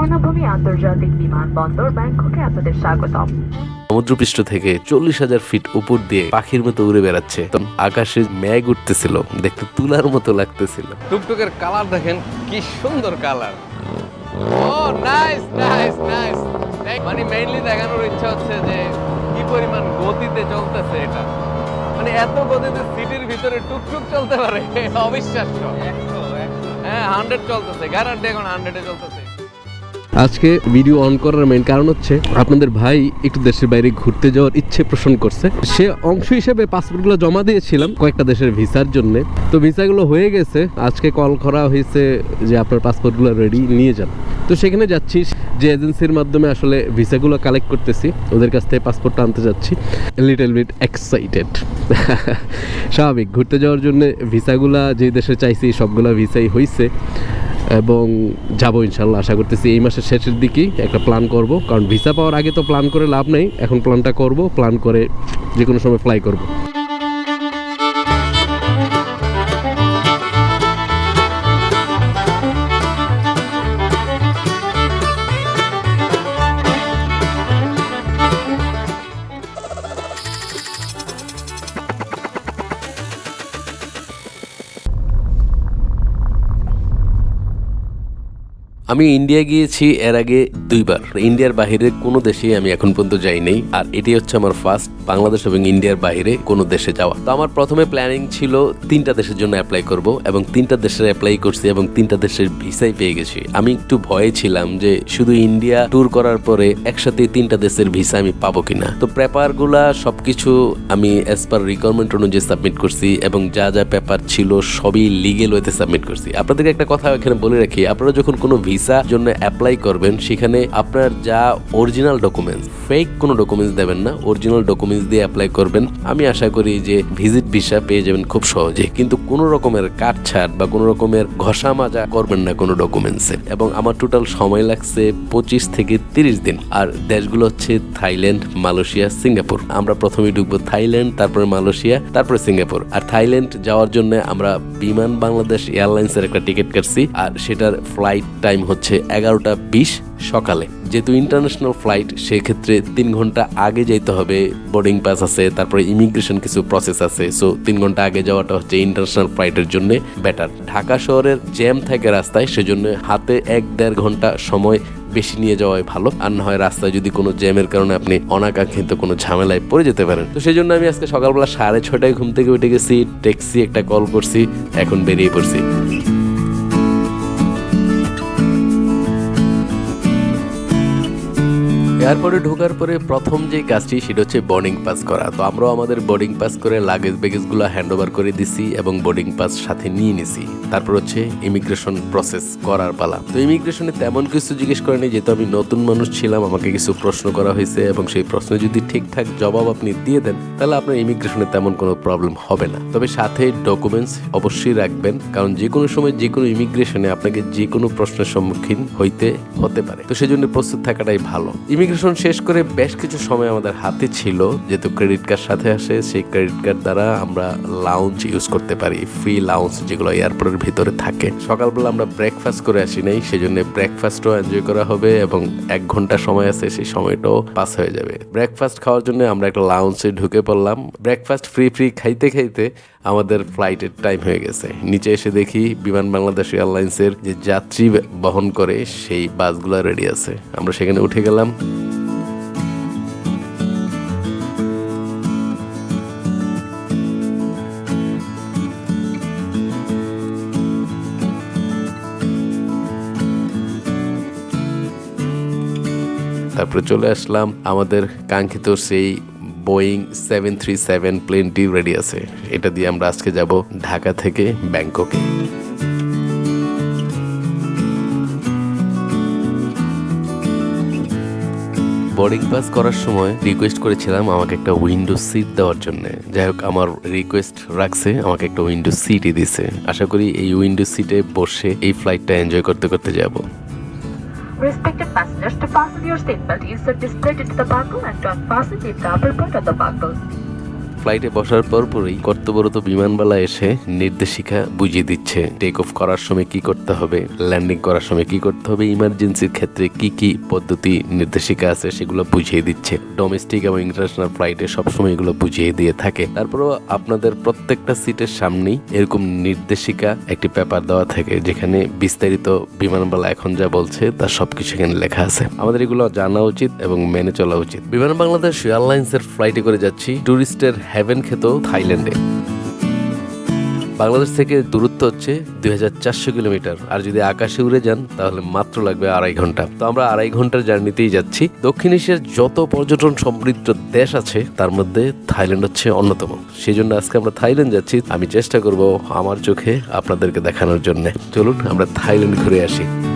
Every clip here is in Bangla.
স্বর্ণভূমি আন্তর্জাতিক বিমানবন্দর ব্যাংককে আপনাদের স্বাগতম। সমুদ্রপৃষ্ঠ থেকে চল্লিশ হাজার ফিট উপর দিয়ে পাখির মতো উড়ে বেড়াচ্ছে। তখন আকাশে ম্যাগ উঠতেছিল দেখতে তুলার মতো লাগতেছিল। টুকটুকের কালার দেখেন কি সুন্দর কালার। ও নাইস নাইস নাইস মানে মেইনলি দেখানোর ইচ্ছা হচ্ছে যে কি পরিমাণ গতিতে চলতেছে এটা। মানে এত গতিতে সিটির ভিতরে টুকটুক চলতে পারে অবিশ্বাস্য। হ্যাঁ হান্ড্রেড চলতেছে গ্যারান্টি এখন হান্ড্রেডে চলতেছে। আজকে ভিডিও অন করার মেইন কারণ হচ্ছে আপনাদের ভাই একটু দেশের বাইরে ঘুরতে যাওয়ার ইচ্ছে পোষণ করছে। সে অংশ হিসেবে পাসপোর্টগুলো জমা দিয়েছিলাম কয়েকটা দেশের ভিসার জন্য। তো ভিসাগুলো হয়ে গেছে। আজকে কল করা হয়েছে যে আপনার পাসপোর্টগুলো রেডি নিয়ে যান। তো সেখানে যাচ্ছি। যে এজেন্সির মাধ্যমে আসলে ভিসাগুলো কালেক্ট করতেছি, ওদের কাছ থেকে পাসপোর্টটা আনতে যাচ্ছি। লিটল বিট এক্সাইটেড স্বাভাবিক। ঘুরতে যাওয়ার জন্য ভিসাগুলা যে দেশে চাইছি, সবগুলা ভিসাই হয়েছে এবং যাব ইনশাল্লাহ, আশা করতেছি এই মাসের শেষের দিকেই একটা প্ল্যান করব। কারণ ভিসা পাওয়ার আগে তো প্ল্যান করে লাভ নেই, এখন প্ল্যানটা করব প্ল্যান করে যে কোনো সময় ফ্লাই করব। আমি ইন্ডিয়া গিয়েছি এর আগে দুইবার। ইন্ডিয়ার বাইরে কোনো দেশে আমি এখন পর্যন্ত যাই নাই আর এটি হচ্ছে আমার ফার্স্ট বাংলাদেশ এবং ইন্ডিয়ার বাইরে কোনো দেশে যাওয়া। তো আমার প্রথমে প্ল্যানিং ছিল তিনটা দেশের জন্য অ্যাপ্লাই করব এবং তিনটা দেশের অ্যাপ্লাই করছি এবং তিনটা দেশের ভিসাই পেয়ে গেছি। আমি একটু ভয়ে ছিলাম যে শুধু ইন্ডিয়া ট্যুর করার পরে একসাথে তিনটা দেশের ভিসা আমি পাবো কিনা। তো পেপারগুলা সবকিছু আমি অ্যাজ পার রিকোয়ারমেন্ট অনুযায়ী সাবমিট করছি এবং যা যা পেপার ছিল সবই লিগেল ওয়েতে সাবমিট করছি। আপনাদেরকে একটা কথা এখানে বলে রাখি, আপনারা যখন কোনো ভিসা জন্য অ্যাপ্লাই করবেন, সেখানে আপনার যা অরিজিনাল ডকুমেন্টস ফেক কোনো ডকুমেন্টস দেবেন না অরিজিনাল ডকুমেন্টস দিয়ে অ্যাপ্লাই করবেন। আমি আশা করি যে ভিজিট ভিসা পেয়ে যাবেন খুব সহজে। কিন্তু কোনো রকমের কাটছাট বা কোনো রকমের ঘষা মাজা করবেন না কোনো ডকুমেন্টসে এবং আমার টোটাল সময় লাগছে পঁচিশ থেকে তিরিশ দিন। আর দেশগুলো হচ্ছে থাইল্যান্ড, মালয়েশিয়া, সিঙ্গাপুর। আমরা প্রথমে ঢুকবো থাইল্যান্ড, তারপরে মালয়েশিয়া, তারপরে সিঙ্গাপুর। আর থাইল্যান্ড যাওয়ার জন্য আমরা বিমান, বাংলাদেশ এয়ারলাইন্সের একটা টিকিট কাটছি। আর সেটার ফ্লাইট টাইম হচ্ছে এগারোটা বিশ সকালে। যেহেতু ইন্টারন্যাশনাল ফ্লাইট সেক্ষেত্রে তিন ঘণ্টা আগে যেতে হবে বোর্ডিং পাস আছে, তারপরে ইমিগ্রেশন কিছু প্রসেস আছে সো তিন ঘণ্টা আগে যাওয়াটা হচ্ছে ইন্টারন্যাশনাল ফ্লাইটের জন্য বেটার ঢাকা শহরের জ্যাম থাকে রাস্তায়, সেজন্য হাতে এক দেড় ঘণ্টা সময় বেশি নিয়ে যাওয়াই ভালো। আর না হয় রাস্তায় যদি কোনো জ্যামের কারণে আপনি অনাকাঙ্ক্ষিত কোনো ঝামেলায় পড়ে যেতে পারেন। তো সেই জন্য আমি আজকে সকালবেলা সাড়ে ছটায় ঘুম থেকে উঠে গেছি ট্যাক্সি একটা কল করছি, এখন বেরিয়ে পড়ছি। এয়ারপোর্টে ঢোকার পরে প্রথম যে কাজটি, সেটা হচ্ছে বোর্ডিং পাস করা। তো আমরাও আমাদের বোর্ডিং পাস করে লাগেজ ব্যাগেজগুলো হ্যান্ড ওভার করে দিছি এবং বোর্ডিং পাস সাথে নিয়ে নিছি। তারপর হচ্ছে ইমিগ্রেশন প্রসেস করার পালা। তো ইমিগ্রেশনে তেমন কিছু জিজ্ঞেস করেনি, যেহেতু আমি নতুন মানুষ ছিলাম, আমাকে কিছু প্রশ্ন করা হয়েছে এবং সেই প্রশ্নে যদি ঠিকঠাক জবাব আপনি দিয়ে দেন, তাহলে আপনার ইমিগ্রেশনে তেমন কোনো প্রবলেম হবে না। তবে সাথে ডকুমেন্টস অবশ্যই রাখবেন, কারণ যে কোনো সময় যে কোনো ইমিগ্রেশনে আপনাকে যে কোনো প্রশ্নের সম্মুখীন হইতে হতে পারে। তো সেই জন্য প্রস্তুত থাকাটাই ভালো। ইমিগ্রেশন শেষ করে বেশ কিছু সময় আমাদের হাতে ছিল, যেহেতু ক্রেডিট কার্ড সাথে আসে, সেই ক্রেডিট কার্ড দ্বারা আমরা লাউঞ্জ ইউজ করতে পারি ফ্রি লাউঞ্জ যেগুলো এয়ারপোর্টের ভিতরে থাকে। সকালবেলা আমরা ব্রেকফাস্ট করে আসি নাই সেই জন্য ব্রেকফাস্টও এনজয় করা হবে এবং এক ঘণ্টা সময় আছে, সেই সময়টাও পাস হয়ে যাবে। ব্রেকফাস্ট খাওয়ার জন্য আমরা একটা লাউঞ্জে ঢুকে পড়লাম। ব্রেকফাস্ট ফ্রি ফ্রি খাইতে খাইতে আমাদের ফ্লাইটের টাইম হয়ে গেছে। নিচে এসে দেখি বিমান বাংলাদেশ এয়ারলাইন্সের যে যাত্রী বহন করে, সেই বাসগুলো রেডি আছে। আমরা সেখানে উঠে গেলাম। তারপরে চলে আসলাম, আমাদের কাঙ্ক্ষিত সেই বোয়িং সেভেন থ্রি সেভেন প্লেনটি রেডি আছে। এটা দিয়ে আমরা আজকে যাব ঢাকা থেকে ব্যাংককে। বোর্ডিং পাস করার সময় রিকোয়েস্ট করেছিলাম আমাকে একটা উইন্ডো সিট দেওয়ার জন্য। যাই হোক, আমার রিকোয়েস্ট রাখছে, আমাকে একটা উইন্ডো সিটই দিছে। আশা করি এই উইন্ডো সিটে বসে এই ফ্লাইটটা এনজয় করতে করতে যাব। Respected passengers, to fasten your seatbelt, insert this plate into the buckle and to unfasten the upper part of the buckle. ফ্লাইটে বসার পরপরই কর্তব্যরত বিমানবালা এসে নির্দেশিকা বুঝিয়ে দিচ্ছে। টেক অফ করার সময় কি করতে হবে? ল্যান্ডিং করার সময় কি করতে হবে? ইমার্জেন্সির ক্ষেত্রে কি কি পদ্ধতি, নির্দেশিকা আছে সেগুলো বুঝিয়ে দিচ্ছে। ডোমেস্টিক এবং ইন্টারন্যাশনাল ফ্লাইটে সবসময় এগুলো বুঝিয়ে দিয়ে থাকে। তারপরেও আপনাদের প্রত্যেকটা সিটের সামনেই এরকম নির্দেশিকা, একটি পেপার দেওয়া থাকে যেখানে বিস্তারিত বিমানবালা এখন যা বলছে তার সবকিছু এখানে লেখা আছে। আমাদের এগুলো জানা উচিত এবং মেনে চলা উচিত। বিমান বাংলাদেশ এয়ারলাইন্সের ফ্লাইটে করে যাচ্ছি। ট্যুরিস্টের হ্যাভেন খেত থাইল্যান্ডে। বাংলাদেশ থেকে দূরত্ব হচ্ছে দুই কিলোমিটার। আর যদি আকাশে উড়ে যান, তাহলে মাত্র লাগবে আড়াই ঘণ্টা। তো আমরা আড়াই ঘণ্টার জার্নিতেই যাচ্ছি। দক্ষিণ এশিয়ার যত পর্যটন সমৃদ্ধ দেশ আছে, তার মধ্যে থাইল্যান্ড হচ্ছে অন্যতম। সেই জন্য আজকে আমরা থাইল্যান্ড যাচ্ছি। আমি চেষ্টা করব আমার চোখে আপনাদেরকে দেখানোর জন্য। চলুন, আমরা থাইল্যান্ড ঘুরে আসি।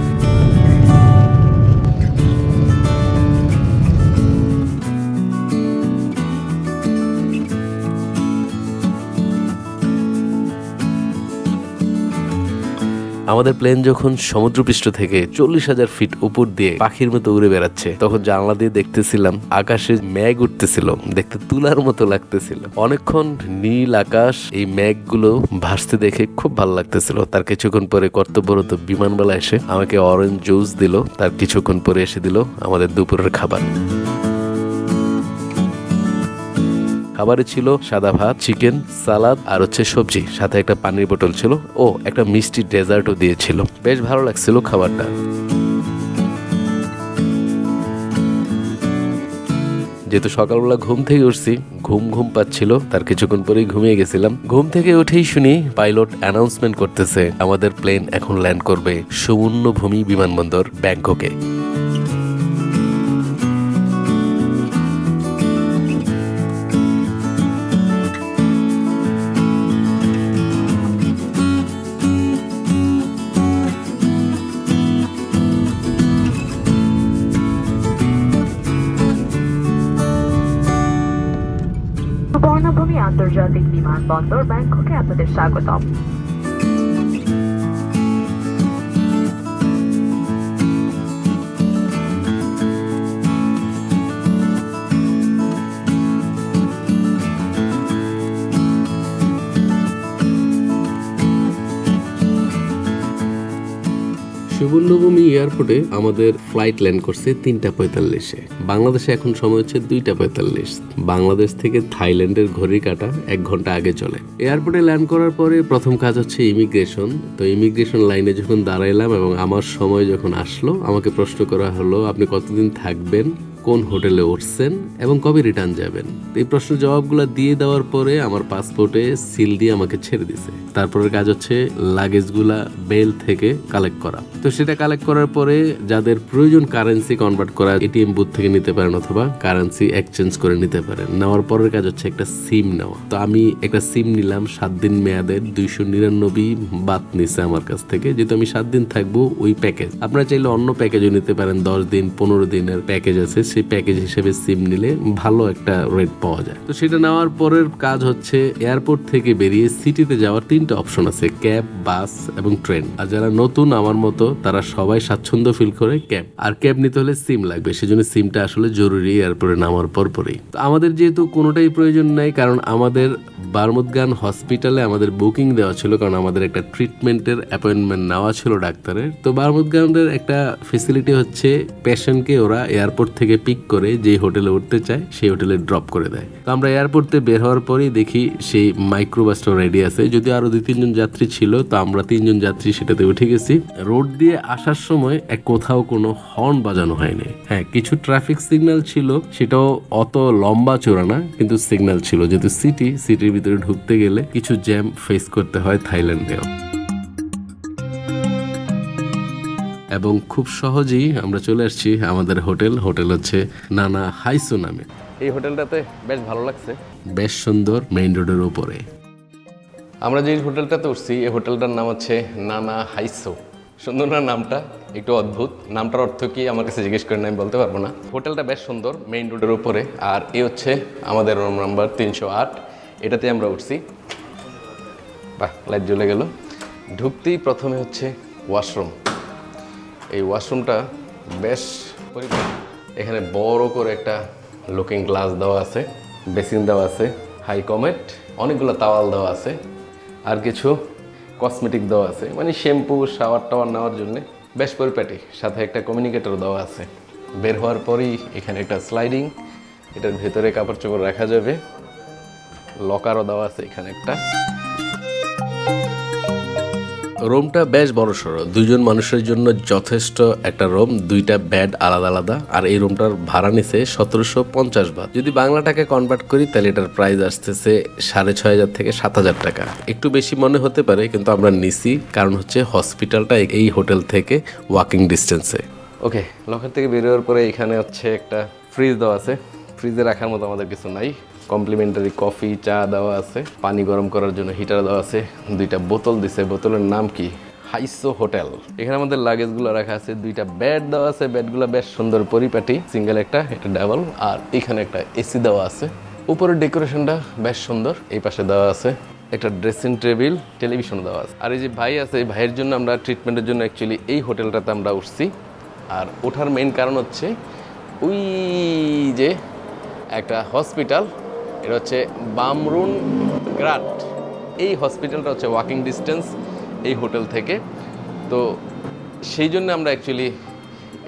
আমাদের প্লেন যখন সমুদ্রপৃষ্ঠ থেকে চল্লিশ হাজার ফিট উপর দিয়ে পাখির মতো উড়ে বেড়াচ্ছে, তখন জানলা দিয়ে দেখতেছিলাম আকাশে মেঘ উঠতেছিল, দেখতে তুলার মতো লাগতেছিল। অনেকক্ষণ নীল আকাশ এই মেঘগুলো ভাসতে দেখে খুব ভালো লাগতেছিল। তার কিছুক্ষণ পরে কর্তব্যরত বিমানবেলা এসে আমাকে অরেঞ্জ জুস দিল, তার কিছুক্ষণ পরে এসে দিল আমাদের দুপুরের খাবার। খাবারে ছিল সাদা ভাত চিকেন সালাদ আর হচ্ছে সবজি। সাথে একটা পানির বোতল ছিল ও একটা মিষ্টি ডেজার্টও দিয়েছিল। বেশ ভালো লাগছিল খাবারটা। যেহেতু সকালবেলা ঘুম থেকে উঠছি, ঘুম ঘুম পাচ্ছিল, তার কিছুক্ষণ পরেই ঘুমিয়ে গেছিলাম। ঘুম থেকে উঠেই শুনি পাইলট অ্যানাউন্সমেন্ট করতেছে, আমাদের প্লেন এখন ল্যান্ড করবে সুবর্ণভূমি বিমানবন্দর ব্যাংককে। আন্তর্জাতিক বিমানবন্দর ব্যাংককে আপনাদের স্বাগতম সুবর্ণভূমি এয়ারপোর্টে আমাদের ফ্লাইট ল্যান্ড করছে তিনটা পঁয়তাল্লিশে। বাংলাদেশে এখন সময় হচ্ছে দুইটা পঁয়তাল্লিশ। বাংলাদেশ থেকে থাইল্যান্ডের ঘড়ি কাটা এক ঘণ্টা আগে চলে। এয়ারপোর্টে ল্যান্ড করার পরে প্রথম কাজ হচ্ছে ইমিগ্রেশন। তো ইমিগ্রেশন লাইনে যখন দাঁড়াইলাম এবং আমার সময় যখন আসলো, আমাকে প্রশ্ন করা হলো, আপনি কতদিন থাকবেন? কোন হোটেলে উঠছেন এবং কবে রিটার্ন যাবেন? এই প্রশ্নের জবাবগুলো দিয়ে দেওয়ার পরে আমার পাসপোর্টে সিল দিয়ে আমাকে ছেড়ে দিছে। তারপরের কাজ হচ্ছে লাগেজগুলা বেল থেকে কালেক্ট করা। তো সেটা কালেক্ট করার পরে যাদের প্রয়োজন কারেন্সি কনভার্ট করা এটিএম বুথ থেকে নিতে পারেন অথবা কারেন্সি এক্সচেঞ্জ করে নিতে পারেন। নেওয়ার পরের কাজ হচ্ছে একটা সিম নেওয়া। তো আমি একটা সিম নিলাম, সাত দিন মেয়াদের দুইশো নিরানব্বই বাদ নিছে আমার কাছ থেকে। যেহেতু আমি সাত দিন থাকব ওই প্যাকেজ আপনারা চাইলে অন্য প্যাকেজও নিতে পারেন, দশ দিন, পনেরো দিনের প্যাকেজ আছে সেই প্যাকেজ হিসেবে সিম নিলে ভালো একটা রেট পাওয়া যায়। তো সেটা নেওয়ার পরের কাজ হচ্ছে এয়ারপোর্ট থেকে বেরিয়ে সিটিতে যাওয়ার তিনটা অপশন আছে ক্যাব বাস এবং ট্রেন আর যারা নতুন আমার মতো, তারা সবাই স্বাচ্ছন্দ্য ফিল করে ক্যাব আর ক্যাব নিতে হলে সিম লাগবে, সেজন্য সিমটা আসলে জরুরি এয়ারপোর্টে নামার পর পরেই। তো আমাদের যেহেতু কোনোটাই প্রয়োজন নাই, কারণ আমাদের বারমুদগান হসপিটালে আমাদের বুকিং দেওয়া ছিল, কারণ আমাদের একটা ট্রিটমেন্টের অ্যাপয়েন্টমেন্ট নেওয়া ছিল ডাক্তারের। তো বারমুদগানের একটা ফেসিলিটি হচ্ছে পেশেন্টকে ওরা এয়ারপোর্ট থেকে পিক করে যেই হোটেলে উঠতে চায়, সেই হোটেলে ড্রপ করে দেয়। তো আমরা এয়ারপোর্টে বের হওয়ার পরেই দেখি সেই মাইক্রোবাসটা রেডি আছে। যদি আরও দুই, তিনজন যাত্রী ছিল, তো আমরা তিনজন যাত্রী সেটাতে উঠে গেছি। রোড দিয়ে আসার সময় এক কোথাও কোনো হর্ন বাজানো হয়নি। হ্যাঁ কিছু ট্রাফিক সিগন্যাল ছিল, সেটাও অত লম্বা চোরা না, কিন্তু সিগন্যাল ছিল। যেহেতু সিটি সিটির ভিতরে ঢুকতে গেলে কিছু জ্যাম ফেস করতে হয় থাইল্যান্ডেও। এবং খুব সহজেই আমরা চলে আসছি আমাদের হোটেল। হোটেল হচ্ছে নানা হাইসো নামে। এই হোটেলটাতে বেশ ভালো লাগছে। বেশ সুন্দর মেইন রোডের উপরে। আমরা যে হোটেলটাতে উঠছি এই হোটেলটার নাম হচ্ছে নানা হাইসো। সুন্দর না নামটা? একটু অদ্ভুত। নামটার অর্থ কি আমার কাছে জিজ্ঞেস করেন আমি বলতে পারব না। হোটেলটা বেশ সুন্দর মেইন রোডের উপরে। আর এ হচ্ছে আমাদের রুম নাম্বার তিনশো আট। এটাতে আমরা উঠছি। বাহ লাইট জ্বলে গেল। ঢুকতেই প্রথমে হচ্ছে ওয়াশরুম এই ওয়াশরুমটা বেশ পরিপাটি এখানে বড় করে একটা লুকিং গ্লাস দেওয়া আছে বেসিন দেওয়া আছে হাই কমেট অনেকগুলো তাওয়াল দেওয়া আছে, আর কিছু কসমেটিক দেওয়া আছে মানে শ্যাম্পু শাওয়ার টাওয়ার নেওয়ার জন্য বেশ পরিপাটি। সাথে একটা কমিউনিকেটর দেওয়া আছে। বের হওয়ার পরেই এখানে একটা স্লাইডিং এটার ভেতরে কাপড় চোপড় রাখা যাবে। লকারও দেওয়া আছে এখানে একটা। রুমটা বেশ বড় সড়ো। দুইজন মানুষের জন্য যথেষ্ট একটা রুম, দুইটা বেড আলাদা আলাদা। আর এই রুমটার ভাড়া নিছে সতেরোশো পঞ্চাশ বাদ যদি বাংলা টাকায় কনভার্ট করি, তাহলে এটার প্রাইস আসতেছে সাড়ে ছয় হাজার থেকে সাত হাজার টাকা। একটু বেশি মনে হতে পারে, কিন্তু আমরা নিছি। কারণ হচ্ছে হসপিটালটা এই হোটেল থেকে ওয়াকিং ডিস্টেন্সে ওকে লকার থেকে বেরোয়ার পরে এখানে হচ্ছে একটা ফ্রিজ দেওয়া আছে। ফ্রিজে রাখার মতো আমাদের কিছু নাই। কমপ্লিমেন্টারি কফি, চা দেওয়া আছে। পানি গরম করার জন্য হিটার দেওয়া আছে। দুইটা বোতল দিছে। বোতলের নাম কি? হাইসো হোটেল। এখানে আমাদের লাগেজগুলো রাখা আছে। দুইটা বেড দেওয়া আছে। বেডগুলো বেশ সুন্দর পরিপাটি। সিঙ্গেল একটা, এটা ডাবল আর এখানে একটা এসি দেওয়া আছে। উপরের ডেকোরেশনটা বেশ সুন্দর। এই পাশে দেওয়া আছে একটা ড্রেসিং টেবিল টেলিভিশন দেওয়া আছে। আর এই যে ভাই আছে, এই ভাইয়ের জন্য আমরা ট্রিটমেন্টের জন্য অ্যাকচুয়ালি এই হোটেলটাতে আমরা উঠছি। আর ওঠার মেইন কারণ হচ্ছে ওই যে একটা হসপিটাল এটা হচ্ছে বামরুন গ্রাট। এই হসপিটালটা হচ্ছে ওয়াকিং ডিস্টেন্স এই হোটেল থেকে। তো সেই জন্য আমরা অ্যাকচুয়ালি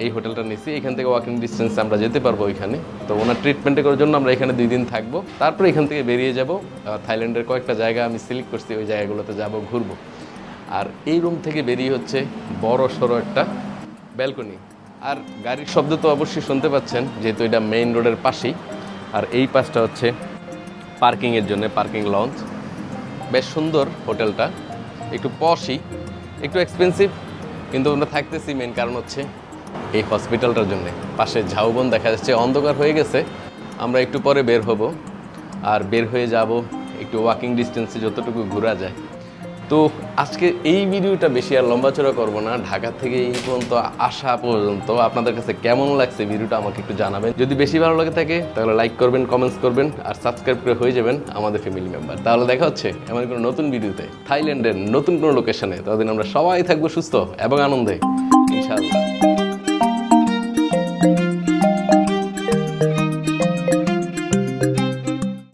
এই হোটেলটা নিছি। এখান থেকে ওয়াকিং ডিস্টেন্স আমরা যেতে পারব ওইখানে। তো ওনার ট্রিটমেন্টে করার জন্য আমরা এখানে দুই দিন থাকব। তারপরে এখান থেকে বেরিয়ে যাব। থাইল্যান্ডের কয়েকটা জায়গা আমি সিলেক্ট করছি। ওই জায়গাগুলোতে যাব, ঘুরবো। আর এই রুম থেকে বেরিয়ে হচ্ছে বড় সড়ো একটা ব্যালকনি আর গাড়ির শব্দ তো অবশ্যই শুনতে পাচ্ছেন, যেহেতু এটা মেইন রোডের পাশেই। আর এই পাশটা হচ্ছে পার্কিংয়ের জন্য, পার্কিং লঞ্চ। বেশ সুন্দর হোটেলটা। একটু পশি, একটু এক্সপেন্সিভ কিন্তু আমরা থাকতেছি মেন কারণ হচ্ছে এই হসপিটালটার জন্য। পাশে ঝাউবন দেখা যাচ্ছে, অন্ধকার হয়ে গেছে। আমরা একটু পরে বের হব। আর বের হয়ে যাব একটু ওয়াকিং ডিস্টেন্সে যতটুকু ঘোরা যায়। তো আজকে এই ভিডিওটা বেশি আর লম্বা চড়া করব না। ঢাকা থেকে এই পর্যন্ত আসা পর্যন্ত আপনাদের কাছে কেমন লাগছে ভিডিওটা আমাকে একটু জানাবেন। যদি বেশি ভালো লাগে থাকে, তাহলে লাইক করবেন কমেন্টস করবেন আর সাবস্ক্রাইব করে হয়ে যাবেন আমাদের ফ্যামিলি মেম্বার তাহলে দেখা হচ্ছে এমন কোনো নতুন ভিডিওতে থাইল্যান্ডের নতুন কোনো লোকেশনে ততদিন আমরা সবাই থাকব সুস্থ এবং আনন্দে।